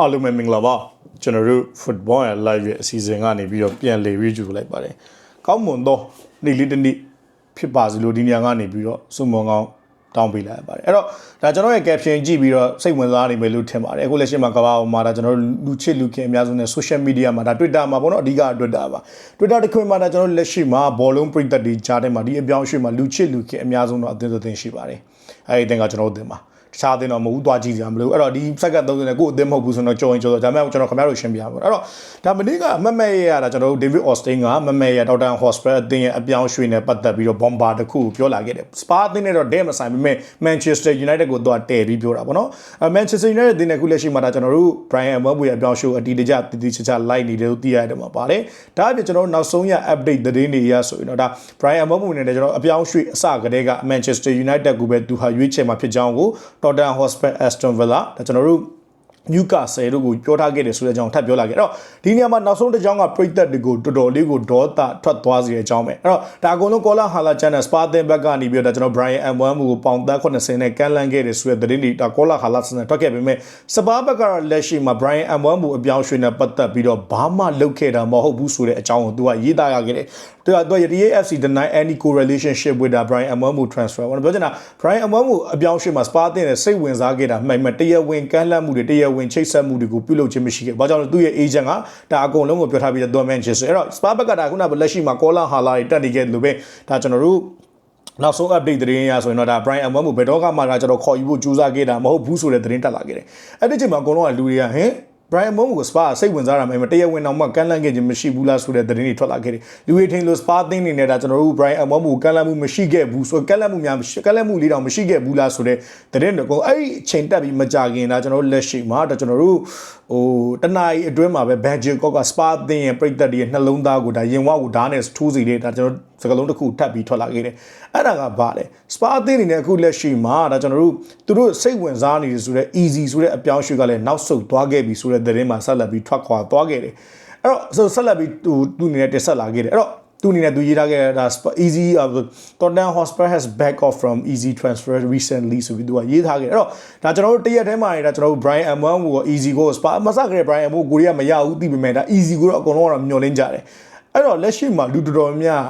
အားလုံးပဲမင်္ဂလာပါကျွန်တော်တို့ football ရဲ့ live ရဲ့အစီအစဉ်ကနေပြီးတော့ပြန်လည် review လိုက်ပါတယ်ကောင်းမွန်သောနေ့လေးတစ်နေ့ဖြစ်ပါစေလို့ဒီနေရာကနေပြီးတော့စုံမွန်ကောင်းတောင်းပေးလိုက်ရပါတယ်အဲ့တော့ဒါကျွန်တော်ရဲ့ caption ကြည့်ပြီးတော့စိတ်ဝင်စားနေမယ်လို့ထင်ပါတယ်အခုလက်ရှိမှာကမ္ဘာပေါ်မှာဒါကျွန်တော်တို့လူချစ်လူခင်အများဆုံးနဲ့ social media မှာဒါ Twitter မှာပေါ့နော်အဓိက Twitter ပါ Twitter တစ်ခွင်မှာဒါကျွန်တော်တို့လက်ရှိမှာဘောလုံးပရိသတ်တွေကြားထဲမှာဒီအပြောင်းအရွှေ့မှာလူချစ်လူခင်အများဆုံးတော့အသင်းသင်းရှိပါတယ်အဲ့ဒီအသင်းကကျွန်တော်တို့အသင်းပါ တခြားအသင်းတော့မဟုတ်ဘူးသွားကြည့်ကြမလို့အဲ့တော့ဒီစက္ကန့်30နဲ့ကိုယ့်အသင်းမဟုတ်ဘူးဆိုတော့ကြော်ရင်ကြော်တော့ဒါမှမဟုတ်ကျွန်တော်ခင်ဗျားတို့ရှင်းပြပါမယ်အဲ့တော့ဒါမနေ့ကအမတ်မဲ့ရရတာကျွန်တော်တို့ David Austin ကမတ်မဲ့ရဒေါက်တာ Hospital အသင်းရဲ့အပြောင်းရွှေ့နဲ့ပတ်သက်ပြီးတော့ bomber တစ်ခုကိုပြောလာခဲ့တယ် Spa အသင်းနဲ့တော့ဒဲမဆိုင်ပေမဲ့ Manchester United ကိုတော့တည်ပြီးပြောတာပေါ့နော်အဲ Manchester United အသင်းနဲ့ခုလက်ရှိမှာဒါကျွန်တော်တို့ Brian Mbeumo ရဲ့အပြောင်းရွှေ့အတီးတကျတည်တည်ချာချာလိုက်နေတယ်လို့သိရတယ်မှာပါတယ်ဒါအပြင်ကျွန်တော်တို့နောက်ဆုံးရ update သတင်းတွေအရဆိုရင်တော့ဒါ Brian Mbeumo နဲ့ကျွန်တော်အပြောင်းရွှေ့အစကတည်းက Manchester United ကိုပဲသူဟာရွေးချယ်မှာဖြစ်ကြောင်းကို Tottenham Hotspur Aston Villa ဒါကျွန်တော်တို့ နျူကာဆယ်တို့ကိုပြောထားခဲ့တယ်ဆိုတဲ့အကြောင်းထပ်ပြောလာခဲ့အဲ့တော့ဒီနေရာမှာနောက်ဆုံးတစ်ကြောင်းကပရိသတ်တွေကိုတော်တော်လေးကိုဒေါသထွက်သွားစေတဲ့အကြောင်းပဲအဲ့တော့ဒါအကုန်လုံးကောလာဟာလာချန်နဲ့စပါတင်ဘက်ကနေပြီးတော့ကျွန်တော် Brian M1 ကိုပေါင်သက်80နဲ့ကန်လန်းခဲ့တယ်ဆိုတဲ့သတင်းတွေဒါကောလာဟာလာဆန်နဲ့ထွက်ခဲ့ပေမဲ့စပါဘက်ကတော့လက်ရှိမှာ Brian M1 ကိုအပြောင်းရွှေ့နဲ့ပတ်သက်ပြီးတော့ဘာမှလုပ်ခဲ့တာမဟုတ်ဘူးဆိုတဲ့အကြောင်းကိုသူကရေးသားရခဲ့တယ်သူကသူက TAFC deny any correlationship with the Brian M1 transfer ဘာလို့ပြောချင်တာ Brian M1 ကိုအပြောင်းရွှေ့မှာစပါတင်နဲ့စိတ်ဝင်စားခဲ့တာမှန်မှန်တရားဝင်ကန်လန်းမှုတွေတရားဝင်ချိတ်ဆက်မှုတွေကိုပြုလုပ်ခြင်းမရှိခဲ့။ဘာကြောင့်လဲသူ့ရဲ့ agent ကဒါအကုန်လုံးကိုပြောထားပြီးတော့ Manchester အဲ့တော့ Spa ဘက်ကဒါခုနကလက်ရှိမှာ Kola Hala တွေတက်နေခဲ့လို့ပဲဒါကျွန်တော်တို့နောက်ဆုံး update သတင်းရဆိုရင်တော့ဒါ Brian M1 ကိုဘယ်တော့မှဒါကျွန်တော်ခေါ်ယူဖို့ကြိုးစားခဲ့တာမဟုတ်ဘူးဆိုတဲ့သတင်းတက်လာခဲ့တယ်။အဲ့ဒီချိန်မှာအကုန်လုံးကလူတွေကဟင် Brian Momo ကို Spa စိတ်ဝင်စားတာမှမတရားဝင်တော့မှကန်လန့်ခဲ့ခြင်းမရှိဘူးလားဆိုတဲ့သတင်းတွေထွက်လာခဲ့တယ်။လူတွေထင်လို့ Spa သင်းနေနေတာကျွန်တော်တို့ Brian Momo ကိုကန်လန့်မှုမရှိခဲ့ဘူးဆိုကန်လန့်မှုများကန်လန့်မှုလေးတောင်မရှိခဲ့ဘူးလားဆိုတဲ့သတင်းတွေကိုအဲ့ဒီအချိန်တက်ပြီးမကြခင်ဒါကျွန်တော်တို့လက်ရှိမှာဒါကျွန်တော်တို့ဟိုတနားရီအတွင်းမှာပဲ Budget ကောက Spa သင်းရဲ့ပြိသက်တွေရဲ့နှလုံးသားကိုဒါရင်ဝကိုဓာတ်နဲ့ထိုးစီတဲ့ဒါကျွန်တော်စကလုံးတစ်ခုထပ်ပြီးထွက်လာခဲ့တယ်အဲ့ဒါကဘာလဲ Spa အသင်းအနေနဲ့အခုလက်ရှိမှာဒါကျွန်တော်တို့သူတို့စိတ်ဝင်စားနေတယ်ဆိုတော့ easy ဆိုတဲ့အပြောင်းရွှေ့ကလည်းနောက်ဆုတ်သွားခဲ့ပြီဆိုတဲ့သတင်းမှာဆက်လက်ပြီးထွက်ခွာသွားခဲ့တယ်အဲ့တော့ဆိုဆက်လက်ပြီးသူသူအနေနဲ့တက်ဆက်လာခဲ့တယ်အဲ့တော့သူအနေနဲ့သူရေးထားခဲ့တာ easy Tottenham Hotspur has back off from easy transfer recently ဆိုပြီးသူကရေးထားခဲ့တယ်အဲ့တော့ဒါကျွန်တော်တို့တရက်ထဲမှာနေတာကျွန်တော်တို့ Brian M1 ကို easy ကို Spa မစကြတဲ့ Brian M1 ကိုရီးယားမရဘူးသိပေမဲ့ဒါ easy ကိုတော့အကုန်လုံးကတော့မျှော်လင့်ကြတယ်အဲ့တော့လက်ရှိမှာလူတော်တော်များ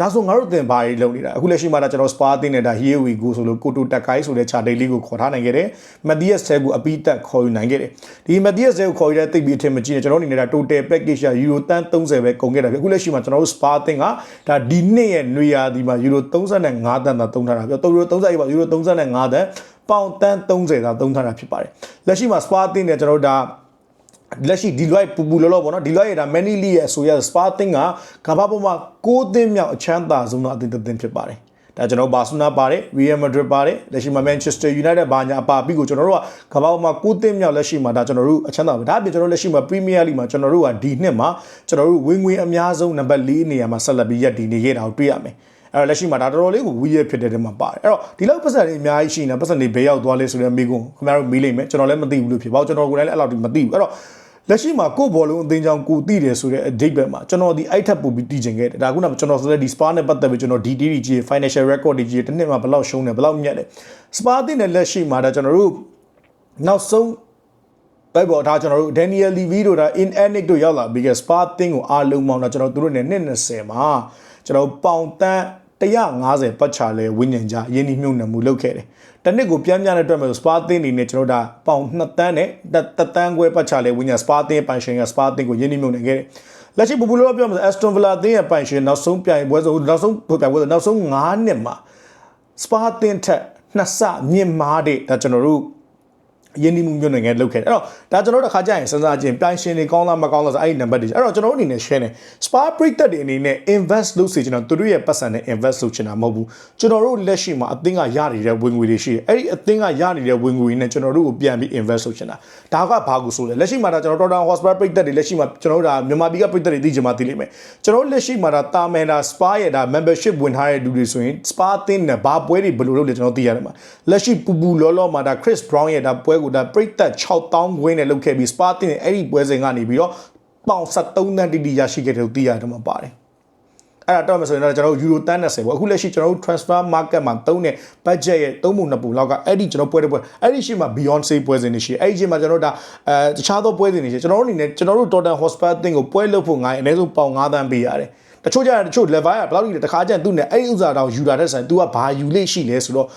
ဒါဆိုငါတို့တင်ဘာတွေလုပ်နေတာအခုလက်ရှိမှာဒါကျွန်တော်စပါးတင်နေတာ here we go ဆိုလို့ကိုတိုတက်ကိုင်းဆိုတဲ့ chart daily ကိုခေါ်ထားနိုင်ခဲ့တယ်မက်သီးယက်ဆဲကိုအပိတက်ခေါ်ယူနိုင်ခဲ့တယ်ဒီမက်သီးယက်ဆဲကိုခေါ်ယူတဲ့တိတ်ပြီးအထင်မကြီးနေကျွန်တော်အနေနဲ့ဒါ total package ရယူရိုတန်း30ပဲကုန်ခဲ့တာပြီအခုလက်ရှိမှာကျွန်တော်တို့စပါးတင်ကဒါဒီနှစ်ရဲ့နွေရာသီမှာယူရို35တန်းသာသုံးထားတာပြောယူရို30ပါယူရို35တန်းပေါင်တန်း30သာသုံးထားတာဖြစ်ပါတယ်လက်ရှိမှာစပါးတင်တယ်ကျွန်တော်တို့ဒါ လက်ရှိဒီလွိုက်ပူပူလောလောပေါ့နော်ဒီလွိုက်ရတာမန်နီလီရဲ့အဆိုရစပါတင်ကကမ္ဘာပေါ်မှာ6သင်းမြောက်အချမ်းသာဆုံးသောအသင်းတစ်သင်းဖြစ်ပါတယ်ဒါကျွန်တော်ဘာဆုနာပါတယ် Real Madrid ပါတယ်လက်ရှိမှာ Manchester United ဘာညာအပါပြီးကိုကျွန်တော်တို့ကကမ္ဘာပေါ်မှာ6သင်းမြောက်လက်ရှိမှာဒါကျွန်တော်တို့အချမ်းသာပဲဒါအပြင်ကျွန်တော်လက်ရှိမှာ Premier League မှာကျွန်တော်တို့ကဒီနှစ်မှာကျွန်တော်တို့ဝင်ငွေအများဆုံးနံပါတ်4နေရာမှာဆက်လက်ပြီးရပ်တည်နေခဲ့တာကိုတွေ့ရမယ်အဲ့တော့လက်ရှိမှာဒါတော်တော်လေးကိုဝီးရဖြစ်တဲ့တဲမှာပါတယ်အဲ့တော့ဒီလောက်ပတ်စံတွေအများကြီးရှိနေပတ်စံတွေဘယ်ရောက်သွားလဲဆိုတဲ့မိကုန်းခင်ဗျားတို့မေးလိမ့်မယ်ကျွန်တော်လည်းမသိဘူးလို့ဖြစ်ပါကျွန်တော်ကိုယ်လည်းအဲ့လောက်ထိမသိဘူးအဲ့တော့ လက်ရှိမှာကိုဘောလုံးအသင်းချောင်းကိုတည်တယ်ဆိုတဲ့အဓိပ္ပာယ်မှာကျွန်တော်ဒီအိုက်ထပ်ပူပြီးတည်ချင်ခဲ့တယ်ဒါကကျွန်တော်ဆိုတဲ့ဒီ spa နဲ့ပတ်သက်ပြီးကျွန်တော် DD ကြီး financial record တွေကြီးတစ်နှစ်မှာဘယ်လောက်ရှုံးတယ်ဘယ်လောက်မြတ်တယ် spa အသင်းနဲ့လက်ရှိမှာဒါကျွန်တော်တို့နောက်ဆုံးဘယ်ပေါ်ဒါကျွန်တော်တို့ Daniel Levy တို့ဒါ in anic တို့ရောက်လာပြီးက spa အသင်းကိုအားလုံးပေါင်းတော့ကျွန်တော်တို့နဲ့နှစ်20မှာကျွန်တော်ပေါင်တန်း 150ပတ်ချာလဲဝိညာဉ်ကြရင်းနှီးမြှုပ်နှံမှုလုပ်ခဲ့တယ်။တစ်နှစ်ကိုပြန်ပြန်တဲ့အတွက်မျိုးစပါသင်းနေနဲ့ကျွန်တော်ဒါပေါင်2တန်းနဲ့တတန်းခွဲပတ်ချာလဲဝိညာဉ်စပါသင်းပိုင်ရှင်ကစပါသင်းကိုရင်းနှီးမြှုပ်နှံခဲ့တယ်။လက်ရှိပူပူလောပြောမှာ Aston Villa သင်းရဲ့ပိုင်ရှင်နောက်ဆုံးပြိုင်ပွဲဆိုနောက်ဆုံးပြိုင်ပွဲဆိုနောက်ဆုံး9နှစ်မှာစပါသင်းထက်နှစ်ဆမြင့်မားတဲ့ဒါကျွန်တော်တို့ ယင်းဒီမှုမျိုးနိုင်ငံလောက်ခဲ့တယ်အဲ့တော့ဒါကျွန်တော်တို့တစ်ခါကြာရင်စဉ်းစားကြည့်ပြိုင်ရှင်တွေကောင်းလားမကောင်းလားဆိုအဲ့ဒီနံပါတ်တွေအဲ့တော့ကျွန်တော်တို့အနေနဲ့ share နေ spa break တွေအနေနဲ့ invest လုပ်စေချင်တာသူတို့ရဲ့ပတ်စံနဲ့ invest လုပ်ချင်တာမဟုတ်ဘူးကျွန်တော်တို့လက်ရှိမှာအသင်းကရနေတဲ့ဝင်ငွေတွေရှိတယ်အဲ့ဒီအသင်းကရနေတဲ့ဝင်ငွေတွေနဲ့ကျွန်တော်တို့ကိုပြန်ပြီး invest လုပ်ချင်တာဒါကဘာကိုဆိုလဲလက်ရှိမှာဒါကျွန်တော် Tottenham Hotspur break တွေလက်ရှိမှာကျွန်တော်တို့ဒါမြန်မာပြည်က break တွေသိချင်မှသိလိမ့်မယ်ကျွန်တော်တို့လက်ရှိမှာဒါတာမန်ဒါ spa ရဲ့ဒါ membership ဝင်ထားတဲ့လူတွေဆိုရင် spa အသင်းနဲ့ဘာပွဲတွေဘယ်လိုလုပ်လဲကျွန်တော်သိရတယ်မှာလက်ရှိပူပူလောလောမှာဒါ Chris Brown ရဲ့ဒါပွဲကိုဒါ break 6000ခွင်းနဲ့လုပ်ခဲ့ပြီး Spa တင်အဲ့ဒီပွဲစဉ်ကနေပြီးတော့ပေါင်73တန်းတိတိရရှိခဲ့တယ်လို့သိရတယ်မှာပါတယ်အဲ့ဒါတော့မဆိုရင်တော့ကျွန်တော်တို့ euro တန်း30ပေါ့အခုလက်ရှိကျွန်တော်တို့ transfer market မှာသုံးတဲ့ budget ရဲ့သုံးပုံနှစ်ပုံလောက်ကအဲ့ဒီကျွန်တော်ပွဲတဲ့ပွဲအဲ့ဒီရှိမှာ beyond say ပွဲစဉ်တွေရှိအဲ့ဒီရှိမှာကျွန်တော်တို့ဒါအဲတခြားသောပွဲစဉ်တွေရှိကျွန်တော်တို့အနေနဲ့ကျွန်တော်တို့ total hospital အသင်းကိုပွဲလုပ်ဖို့ငါအနည်းဆုံးပေါင်9တန်းပေးရတယ်တချို့ကျရင်တချို့ level ကဘယ်လောက်ကြီးလဲတခါကျရင်သူ့နဲ့အဲ့ဒီဥစားတောင်ယူတာတဲ့ဆိုင် तू ကဘာယူလိမ့်ရှိလဲဆိုတော့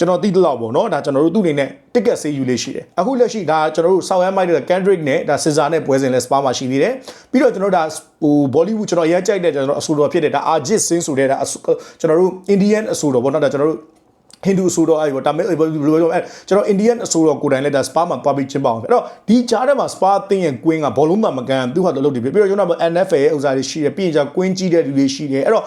ကျွန်တော်သိတဲ့လောက်ပေါ့နော်ဒါကျွန်တော်တို့သူ့အနေနဲ့ ticket ဆေးယူလေးရှိတယ်အခုလက်ရှိဒါကျွန်တော်တို့ South End မိုက်တဲ့ Kendrick နဲ့ဒါ Scissor နဲ့ပွဲစဉ်လဲ Spa မှာရှိသေးတယ်ပြီးတော့ကျွန်တော်တို့ဒါဟို Bollywood ကျွန်တော်အရင်ကြိုက်တဲ့ကျွန်တော်အဆိုတော်ဖြစ်တဲ့ဒါ Ajit Singh ဆိုတဲ့ဒါကျွန်တော်တို့ Indian အဆိုတော်ပေါ့နော်ဒါကျွန်တော်တို့ဟိန္ဒူအဆိုတော်အဲ့ပေါ့ဒါမဲ့ဘယ်လိုပြောအဲကျွန်တော်အိန္ဒိယအဆိုတော်ကိုယ်တိုင်လည်းဒါစပါမှာသွားပြီးကျင်းပအောင်အဲ့တော့ဒီကြားထဲမှာစပါတင်းရဲ့ကွင်းကဘောလုံးမှမကန်သူ့ဟာတော့လုပ်တယ်ပြီးတော့ကျွန်တော် NFL ရဲ့ဥစားတွေရှိတယ်ပြီးရင်ကျကွင်းကြီးတဲ့လူတွေရှိတယ်အဲ့တော့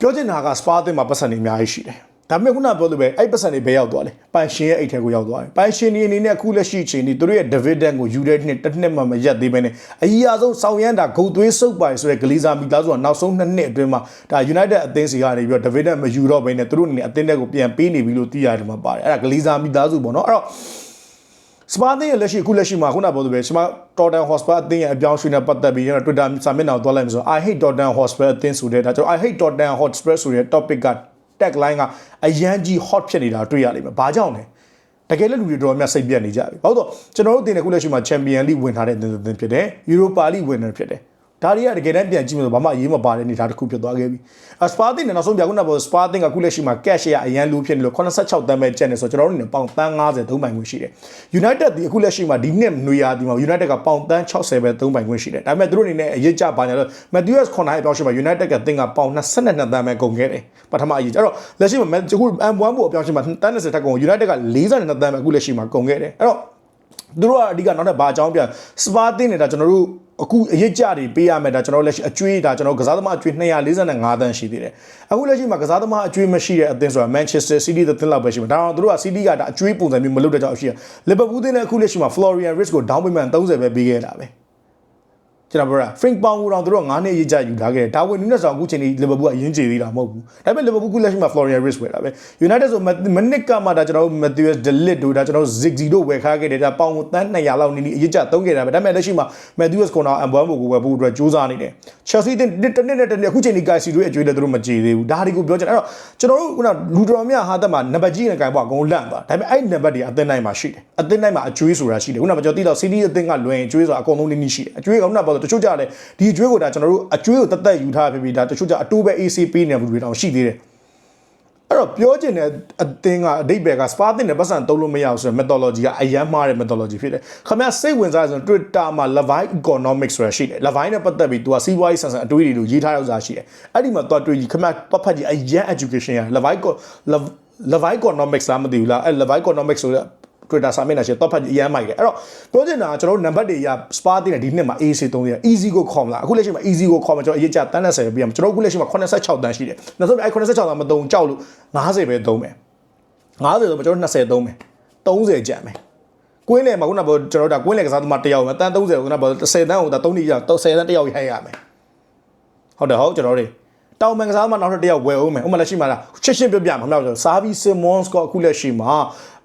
ပြောချင်တာကစပါတင်းမှာပတ်စံတွေအများကြီးရှိတယ် ဒါပေမဲ့ခုနပြောလို့ပဲအဲ့ပတ်စံတွေဘယ်ရောက်သွားလဲပိုင်ရှင်ရဲ့အိတ်ထဲကိုရောက်သွားတယ်ပိုင်ရှင်ဒီအနေနဲ့အခုလက်ရှိချိန်ဒီတို့ရဲ့ dividend ကိုယူတဲ့နှစ်တစ်နှစ်မှမရက်သေးဘဲနဲ့အကြီးအဆုံးဆောင်ရမ်းတာဂုတ်သွေးစုပ်ပိုင်ဆိုတဲ့ဂလီဇာမီသားဆိုတာနောက်ဆုံးနှစ်နှစ်အတွင်းမှာဒါ United အသင်းစီကနေပြီးတော့ dividend မယူတော့ဘဲနဲ့တို့အနေနဲ့အသင်းတွေကိုပြန်ပေးနေပြီလို့သိရတယ်မှာပါတယ်အဲ့ဒါဂလီဇာမီသားစုပေါ့နော်အဲ့တော့စပါသင်းရဲ့လက်ရှိအခုလက်ရှိမှာခုနပြောသလိုပဲစပါတော်တန်ဟော့စပါအသင်းရဲ့အပြောင်းရွှေ့နဲ့ပတ်သက်ပြီးကျွန်တော် Twitter စာမျက်နှာကိုသွားလိုက်မယ်ဆို I hate Tottenham Hotspur အသင်းဆိုတဲ့ဒါကျွန်တော် I hate Tottenham Hotspur ဆိုတဲ့ topic က tagline ကအရန်ကြီး hot ဖြစ်နေတာတွေ့ရလိမ့်မယ်။ဘာကြောင့်လဲ။တကယ်လည်းလူတွေတော်များစိတ်ပြတ်နေကြပြီ။ဘာလို့ဆိုကျွန်တော်တို့တင်တဲ့ခုလက်ရှိမှာ Champion League ဝင်ထားတဲ့တင်တင်ဖြစ်တယ်။ Europa League ဝင်နေဖြစ်တယ်။ ဒါတွေကတကယ်တမ်းပြန်ကြည့်မယ်ဆိုဘာမှအရေးမပါတဲ့အနေအထားတစ်ခုဖြစ်သွားခဲ့ပြီ။အစပါတင်နဲ့နောက်ဆုံးပြခုနကပြောစပါတင်ကခုလက်ရှိမှာ cash ရအရန်လူဖြစ်နေလို့86တန်းပဲကျန်နေဆိုကျွန်တော်တို့နေပေါင်တန်း90သုံးပိုင်ခွင့်ရှိတယ်။ United ဒီအခုလက်ရှိမှာဒီနှစ်နွေရာဒီမှာ United ကပေါင်တန်း60ပဲသုံးပိုင်ခွင့်ရှိတယ်။ဒါပေမဲ့သူတို့အနေနဲ့အရေးကြပါညာလို့ Matthews ခွန်နိုင်အပြောင်းရှိမှာ United ကတင်ကပေါင်22တန်းပဲကုန်ခဲ့တယ်။ပထမအရေးအဲ့တော့လက်ရှိမှာအခု M1 ကိုအပြောင်းရှိမှာတန်း30ထက်ကုန် United က42တန်းပဲအခုလက်ရှိမှာကုန်ခဲ့တယ်။အဲ့တော့သူတို့ကအဓိကနောက်ထပ်ဘာအကြောင်းပြန်စပါတင်နေတာကျွန်တော်တို့ အခုအရေးကြတွေပေးရမယ်ဒါကျွန်တော်လက်ရှိအကျွေးဒါကျွန်တော်ကစားသမားအကျွေး245တန်းရှိသေးတယ်အခုလက်ရှိမှာကစားသမားအကျွေးမရှိတဲ့အသင်းဆိုတာ Manchester City တဲ့တင်လောက်ပဲရှိမှာဒါတော့သူတို့က City ကဒါအကျွေးပုံစံမျိုးမလုပ်တဲ့ကြောင့်ရှိရ Liverpool တင်တဲ့အခုလက်ရှိမှာ Florian Wirtz ကို down payment 30ပဲပေးခဲ့တာပဲ ကျွန်တော်ပြောတာ Frank Pong ကိုတော့သူတို့က9နှစ်ရေးကြယူထားခဲ့တယ်ဒါဝင်နည်းနဲ့ဆောင်အခုချိန်ဒီ Liverpool ကအရင်ကြေသေးတာမဟုတ်ဘူးဒါပေမဲ့ Liverpool ခုလက်ရှိမှာ Florian Wirtz ဝယ်တာပဲ United ဆိုမနစ်ကမှဒါကျွန်တော် Matheus De Ligt တို့ဒါကျွန်တော် Ziggy တို့ဝယ်ခါခဲ့တယ်ဒါပေါင်ကိုတန်း200လောက်နီးနီးအရေးကြသုံးခဲ့တာပဲဒါပေမဲ့လက်ရှိမှာ Matheus ကိုတော့ Mbeumo ကိုဝယ်ဖို့အတွက်ကြိုးစားနေတယ် Chelsea တင်တစ်နှစ်နဲ့တစ်နှစ်အခုချိန်ဒီ Guy တို့အကျွေးလည်းသူတို့မကြေသေးဘူးဒါတွေကိုပြောချင်အဲ့တော့ကျွန်တော်တို့ခုနလူတော်များဟာတက်မှာနံပါတ်ကြီးနဲ့ Guy ပေါ့အကုန်လန့်သွားဒါပေမဲ့အဲ့နံပါတ်တွေအသင်းတိုင်းမှာရှိတယ်အသင်းတိုင်းမှာအကျွေးဆိုတာရှိတယ်ခုနကကျွန်တော်သိတော့ CD အသင်းကလွင်အကျွေးဆိုတာအကုန်လုံးနီးနီးရှိတယ်အကျွေးကခုနကပြောတချို့ကြတယ်ဒီအကျွေးကိုဒါကျွန်တော်တို့အကျွေးကိုတသက်ယူထားဖြစ်ပြီးဒါတချို့ကြအတိုးပဲ AC ပေးနေဘူးတွေတောင်ရှိသေးတယ်အဲ့တော့ပြောချင်တဲ့အသင်းကအဓိပ္ပာယ်က spa တင်တဲ့ပတ်စံတုံးလို့မရအောင်ဆိုတဲ့ methodology ကအရန်မှားတဲ့ methodology ဖြစ်တယ်ခင်ဗျစိတ်ဝင်စားဆိုရင် Twitter မှာ Levi Economics ဆိုတာရှိတယ် Levi နဲ့ပတ်သက်ပြီး तू ကစီးပွားရေးဆန်ဆန်အတွေးတွေလို့ရေးထားတဲ့ဥစ္စာရှိတယ်အဲ့ဒီမှာ तू တွေးကြည့်ခင်ဗျပတ်ဖတ်ကြည့်အရန် education ရ Levi Levi Economics လားမသိဘူးလားအဲ့ Levi Economics ဆိုတဲ့ Twitter စာမျက်နှာရှိတော့ဖတ်အရန်မိုက်တယ်အဲ့တော့ပြောချင်တာကကျွန်တော်တို့နံပါတ်တွေရ spa တင်တဲ့ဒီနှစ်မှာ AC 3ရ easy ကိုခေါ်မလားအခုလက်ရှိမှာ easy ကိုခေါ်မှာကျွန်တော်အရေးကြတန်း30ပြရမှာကျွန်တော်အခုလက်ရှိမှာ86တန်းရှိတယ်နောက်ဆုံးအဲ့86တန်းမသုံးကြောက်လို့90ပဲသုံးမယ်90ဆိုတော့ကျွန်တော်20သုံးမယ်30ကျန်မယ်ကွင်းလေမှာခုနကကျွန်တော်တို့ဒါကွင်းလေကစားသမားတယောက်မှာတန်း30ကိုခုနက10တန်းကိုဒါ3နှစ်ရ10တန်းတယောက်ရိုက်ရမယ်ဟုတ်တယ်ဟုတ်ကျွန်တော်တို့တောင်မန်ကစားသမားနောက်ထပ်တယောက်ဝယ်အောင်မယ်ဥပမာလက်ရှိမှာလားချစ်ချင်းပြပြမှာမဟုတ်ဘူးစာဗီဆီမွန်စ်ကအခုလက်ရှိမှာ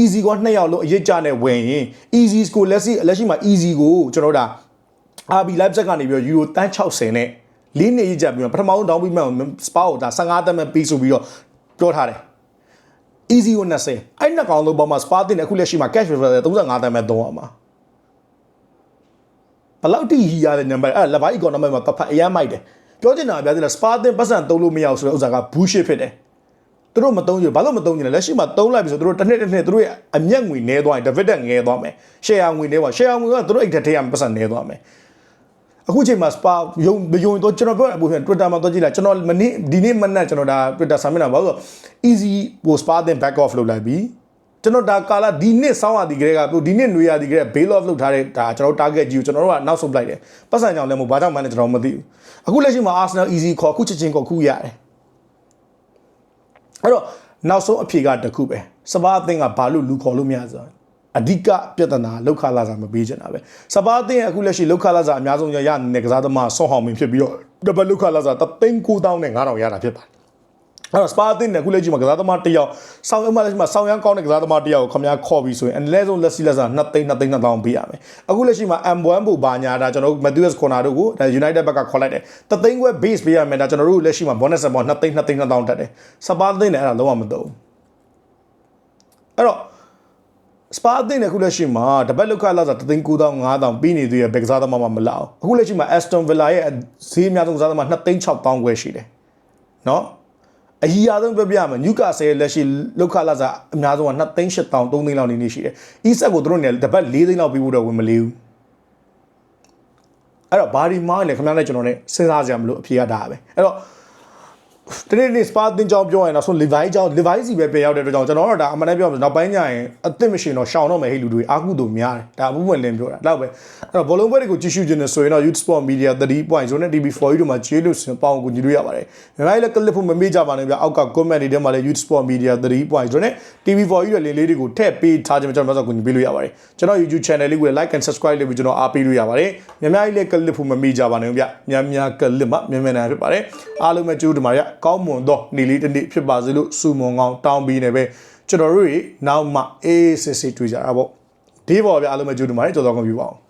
easy ကနှစ်ယောက်လုံးအရေးကြနဲ့ဝင်ရင် easy ကိုလက်ရှိလက်ရှိမှာ easy ကိုကျွန်တော်တို့ဒါ RB Leipzig ကနေပြီးတော့ euro တန်း60နဲ့လေးနေရေးကြပြီးတော့ပထမဆုံး down payment ကို spa ကိုဒါ15တန်းပဲပေးဆိုပြီးတော့ပြောထားတယ် easy ကို20အဲ့နှစ်ကောင်လုံးပေါ်မှာ spa တင်အခုလက်ရှိမှာ cash reserve 35တန်းပဲသုံးရမှာဘလောက်တိဟီရတဲ့ number အဲ့ level economy မှာပတ်ဖတ်အရမ်းမိုက်တယ်ပြောချင်တာပြသေးတယ် spa တင်ပတ်စံသုံးလို့မရဘူးဆိုတဲ့ဥစ္စာက bullshit ဖြစ်တယ် သူတို့မသုံးကြဘူးဘာလို့မသုံးကြလဲလက်ရှိမှာသုံးလိုက်ပြီဆိုသူတို့တစ်နှစ်တစ်နှစ်သူတို့ရဲ့အမျက်ငွေနည်းသွားရင် dividend ငယ်သွားမယ် share ငွေနည်းသွား share ငွေကသူတို့အိတ်ထက်ထည့်ရမယ်ပတ်စံနည်းသွားမယ်အခုချိန်မှာ spa ယုံယုံတော့ကျွန်တော်ပြောအပူပြန် Twitter မှာတော့ကြည့်လိုက်ကျွန်တော်မနေ့ဒီနေ့မနက်ကျွန်တော်ဒါ Twitter စာမျက်နှာပါဆို easy ကို spa တင် back off လုပ်လိုက်ပြီကျွန်တော်ဒါကာလာဒီနှစ်စောင်းရသည်ကလေးကဒီနှစ်နွေရသည်ကလေး bail off လုပ်ထားတဲ့ဒါကျွန်တော် target ကြီးကိုကျွန်တော်တို့ကနောက်ဆုတ်လိုက်တယ်ပတ်စံကြောင့်လည်းမဟုတ်ဘာကြောင့်မှလည်းကျွန်တော်မသိဘူးအခုလက်ရှိမှာ Arsenal easy ခေါ်ခုချက်ချင်းခေါ်ခုရတယ် အဲ့တော့နောက်ဆုံးအဖြေကတခုပဲစပါးအသင်းကဘာလို့လူခေါ်လို့မရဆိုအဓိကပြဿနာလောက်ခလာစာမပေးချင်တာပဲစပါးအသင်းအခုလက်ရှိလောက်ခလာစာအများဆုံးရရနေတဲ့ကစားသမားဆွန်ဟောင်မင်းဖြစ်ပြီးတော့ဒဘလောက်ခလာစာ3,900နဲ့9,000ရတာဖြစ်ပါတယ် အဲ့တော့စပါအသင်းနဲ့အခုလက်ရှိမှာကစားသမားတစ်ယောက်ဆောင်းအမှလက်ရှိမှာဆောင်းရမ်းကောင်းတဲ့ကစားသမားတစ်ယောက်ကိုခမများခေါ်ပြီးဆိုရင်အနည်းဆုံးလက်စီလက်စား2သိန်း2သိန်း2000ပေးရမယ်အခုလက်ရှိမှာ M1 ဘူဘာညာဒါကျွန်တော်တို့ Matthews Corner တို့ကိုဒါ United ဘက်ကခေါ်လိုက်တယ်တသိန်းခွဲ base ပေးရမယ်ဒါကျွန်တော်တို့လက်ရှိမှာ bonus ဆက်ပေါ်2သိန်း2သိန်း2000တက်တယ်စပါအသင်းနဲ့အဲ့ဒါလုံးဝမသုံးအဲ့တော့စပါအသင်းနဲ့အခုလက်ရှိမှာတပတ်လောက်ခလာစား3သိန်း9000 5000ပြီးနေသေးရဲ့ဘက်ကစားသမားမှမလောက်အခုလက်ရှိမှာ Aston Villa ရဲ့ဈေးအများဆုံးကစားသမား2သိန်း6000ခွဲရှိတယ်နော် အကြီးအဆုံးပြပြမယ်ညူကာဆယ်လက်ရှိလောက်ခလာစားအများဆုံးက2သိန်း8000 3သိန်းလောက်နေနေရှိတယ်။အီဆက်ကိုတို့နေတပတ်4သိန်းလောက်ပြီးဖို့တော့ဝင်မလေးဘူး။အဲ့တော့ဘာဒီမားလဲခင်ဗျားနဲ့ကျွန်တော်နဲ့စဉ်းစားကြရမလို့အဖြေရတာပဲ။အဲ့တော့ တနေ့နေ့စပါတင်ကြောင်းပြောရင်တော့ဆိုလီဗိုင်းကြောင်းလီဗိုင်းစီပဲပြန်ရောက်တဲ့အတွက်ကြောင့်ကျွန်တော်တို့ဒါအမှန်တမ်းပြောမယ်နောက်ပိုင်းကျရင်အသစ်မရှိရင်တော့ရှောင်တော့မယ်ဟဲ့လူတွေအာကုတို့များတယ်ဒါအမှုဝင်လင်းပြောတာတော့ပဲအဲ့တော့ဘောလုံးပွဲတွေကိုကြည့်ရှုခြင်းနဲ့ဆိုရင်တော့ Youth Sport Media 3.0နဲ့ TV4 တို့မှာကျေးလို့စင်ပေါင်းကိုကြည့်လို့ရပါတယ်မြန်မာလည်းကလစ်ဖို့မမေ့ကြပါနဲ့ဗျအောက်က comment တွေထဲမှာလည်း Youth Sport Media 3.0နဲ့ TV4 တို့လည်းလေးတွေကိုထည့်ပေးထားခြင်းကျွန်တော်တို့ကကြည့်ပေးလို့ရပါတယ်ကျွန်တော် YouTube channel လေးကို like and subscribe လုပ်ပြီးကျွန်တော်အားပေးလို့ရပါတယ်မြန်မာကြီးလည်းကလစ်ဖို့မမေ့ကြပါနဲ့ဗျများများကလစ်မှမြန်မြန်နိုင်ဖြစ်ပါတယ်အားလုံးပဲကြိုးတမာရကောင်းမွန်သောနေ့လေးတစ်နေ့ဖြစ်ပါစေလို့ဆုမွန်ကောင်းတောင်းပြီးနေပဲကျွန်တော်တို့တွေနောက်မှအေးစစ်စစ်တွေ့ကြတာပေါ့ဒီပေါ်ဗျအားလုံးပဲကြိုးတမာရကြော်တော်ကောင်းပြပါအောင်